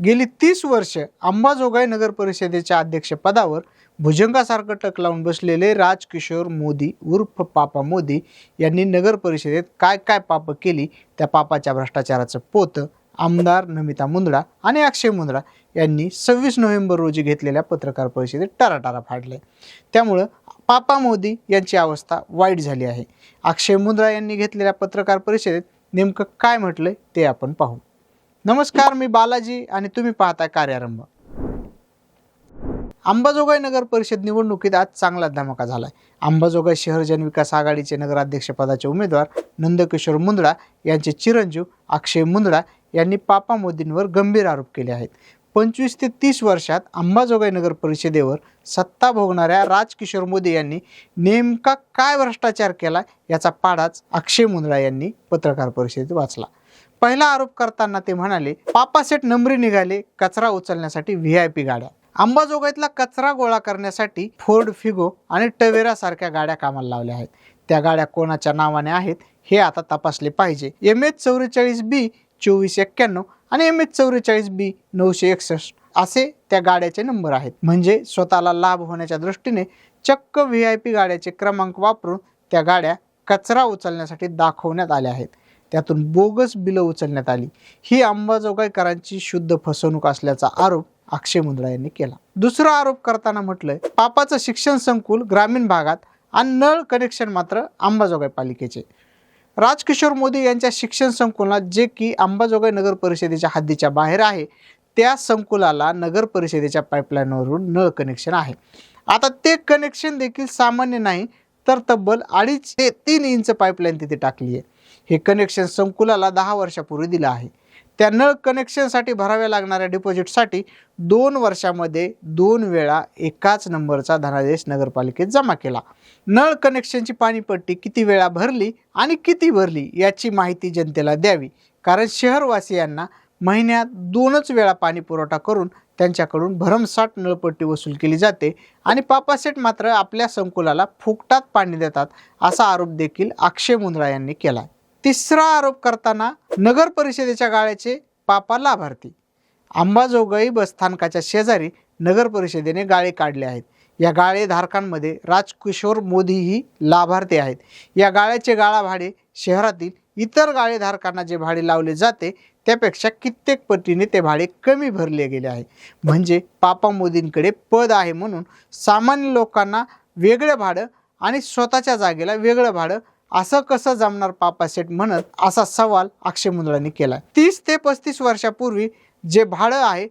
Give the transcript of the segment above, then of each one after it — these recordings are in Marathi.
गेली तीस वर्ष अंबाजोगाई नगर परिषदेच्या अध्यक्षपदावर भुजंगासारखं टक लावून बसलेले राजकिशोर मोदी उर्फ पापा मोदी यांनी नगर परिषदेत काय काय पापं केली त्या पापाच्या भ्रष्टाचाराचं पोतं आमदार नमिता मुंदडा आणि अक्षय मुंदडा यांनी सव्वीस नोव्हेंबर रोजी घेतलेल्या पत्रकार परिषदेत टाराटारा फाडले त्यामुळं पापा मोदी यांची अवस्था वाईट झाली आहे. अक्षय मुंद्रा यांनी घेतलेल्या पत्रकार परिषदेत नेमकं काय म्हटलंय ते आपण पाहू. नमस्कार मी बालाजी आणि तुम्ही पाहता कार्यारंभ. अंबाजोगाई नगर परिषद निवडणुकीत आज चांगला धमाका झालाय. अंबाजोगाई शहर जनविकास आघाडीचे नगराध्यक्षपदाचे उमेदवार नंदकिशोर मुंदडा यांचे चिरंजीव अक्षय मुंदडा यांनी पापा मोदींवर गंभीर आरोप केले आहेत. पंचवीस ते तीस वर्षात अंबाजोगाई नगर परिषदेवर सत्ता भोगणाऱ्या राजकिशोर मोदी यांनी नेमका काय भ्रष्टाचार केला याचा पाडाच अक्षय मुंदडा यांनी पत्रकार परिषदेत वाचला. पहिला आरोप करताना ते म्हणाले पापासेट नंबरी निघाले कचरा उचलण्यासाठी व्ही आय पी गाड्या. अंबाजोगाईतला कचरा गोळा करण्यासाठी फोर्ड फिगो आणि टवेरा सारख्या गाड्या कामाला लावल्या आहेत. त्या गाड्या कोणाच्या नावाने आहेत हे आता तपासले पाहिजे. एम एच चौवेचाळीस बी चोवीस एक्क्याण्णव आणि एम एच चौवेचाळीस बी नऊशे एकसष्ट असे त्या गाड्याचे नंबर आहेत. म्हणजे स्वतःला लाभ होण्याच्या दृष्टीने चक्क व्ही आय पी गाड्याचे क्रमांक वापरून त्या गाड्या कचरा उचलण्यासाठी दाखवण्यात आल्या आहेत. त्यातून बोगस बिलं उचलण्यात आली. ही अंबाजोगाईकरांची शुद्ध फसवणूक असल्याचा आरोप अक्षय मुंद्रा यांनी केला. दुसरा आरोप करताना म्हटलंय पापाचं शिक्षण संकुल ग्रामीण भागात आणि नळ कनेक्शन मात्र अंबाजोगाई पालिकेचे. राजकिशोर मोदी यांच्या शिक्षण संकुलात जे की अंबाजोगाई नगर परिषदेच्या हद्दीच्या बाहेर आहे त्या संकुलाला नगर परिषदेच्या पाईपलाईनवरून नळ कनेक्शन आहे. आता ते कनेक्शन देखील सामान्य नाही तर तब्बल अडीच ते तीन इंच पाईपलाईन तिथे टाकली आहे हे कनेक्शन संकुलाला दहा वर्षापूर्वी दिलं आहे. त्या नळ कनेक्शनसाठी भराव्या लागणाऱ्या डिपॉझिटसाठी दोन वर्षामध्ये दोन वेळा एकाच नंबरचा धनादेश नगरपालिकेत जमा केला. नळ कनेक्शनची पाणीपट्टी किती वेळा भरली आणि किती भरली याची माहिती जनतेला द्यावी. कारण शहरवासियांना महिन्यात दोनच वेळा पाणी पुरवठा करून त्यांच्याकडून भरमसाठ नळपट्टी वसूल केली जाते आणि पापासेट मात्र आपल्या संकुलाला फुकटात पाणी देतात असा आरोप देखील अक्षय मुंद्रा यांनी केला तिसरा आरोप करताना नगर परिषदेच्या गाळ्याचे पापा लाभार्थी. अंबाजोगाई बसस्थानकाच्या शेजारी नगर परिषदेने गाळे काढले आहेत. या गाळेधारकांमध्ये राजकिशोर मोदीही लाभार्थी आहेत. या गाळ्याचे गाळा भाडे शहरातील इतर गाळेधारकांना जे भाडे लावले जाते त्यापेक्षा कित्येक पटीने ते भाडे कमी भरले गेले आहे. म्हणजे पापा मोदींकडे पद आहे म्हणून सामान्य लोकांना वेगळं भाडं आणि स्वतःच्या जागेला वेगळं भाडं असं कसं जमणार पापा सेट म्हणत असा सवाल अक्षय मुंदळांनी केला तीस ते पस्तीस वर्षापूर्वी जे भाडं आहे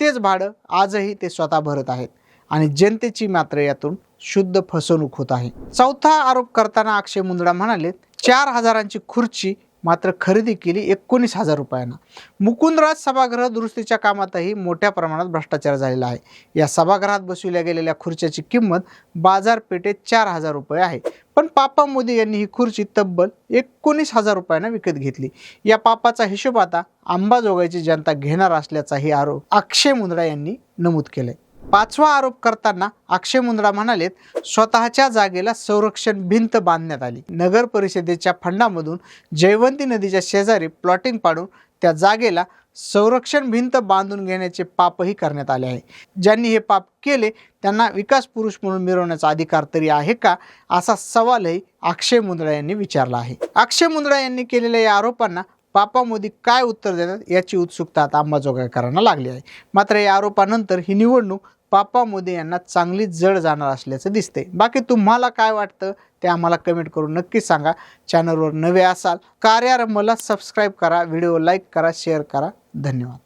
तेच भाडं आजही ते स्वतः भरत आहेत. आणि जनतेची मात्र यातून शुद्ध फसवणूक होत आहे. चौथा आरोप करताना अक्षय मुंदडा म्हणाले चार हजारांची खुर्ची मात्र खरेदी केली एकोणीस हजार रुपयांना. मुकुंदराज सभागृह दुरुस्तीच्या कामातही मोठ्या प्रमाणात भ्रष्टाचार झालेला आहे. या सभागृहात बसविल्या गेलेल्या खुर्च्याची किंमत बाजारपेठेत चार हजार रुपये आहे. पण पापा मोदी यांनी ही खुर्ची तब्बल एकोणीस हजार रुपयांना विकत घेतली. या पापाचा हिशोब आता अंबाजोगाईची जनता घेणार असल्याचाही आरोप अक्षय मुंद्रा यांनी नमूद केलाय. पाचवा आरोप करताना अक्षय मुंद्रा म्हणालेत स्वतःच्या जागेला संरक्षण भिंत बांधण्यात आली. नगर परिषदेच्या फंडामधून जयवंती नदीच्या शेजारी प्लॉटिंग पाडून त्या जागेला संरक्षण भिंत बांधून घेण्याचे पापही करण्यात आले आहे. ज्यांनी हे पाप केले त्यांना विकास पुरुष म्हणून मिरवण्याचा अधिकार तरी आहे का? असा सवालही अक्षय मुंद्रा यांनी विचारला आहे. अक्षय मुंद्रा यांनी केलेल्या या आरोपांना पापा मोदी काय उत्तर देतात याची उत्सुकता आता अंबाजोगाईकरांना लागली आहे. मात्र या आरोपानंतर ही निवडणूक पापा मोदी यांना चांगली जड जाणार असल्याचं दिसते बाकी तुम्हाला काय वाटतं ते आम्हाला कमेंट करून नक्की सांगा. चॅनलवर नवे असाल कार्यारंभला सबस्क्राईब करा व्हिडिओ लाईक करा शेअर करा. धन्यवाद.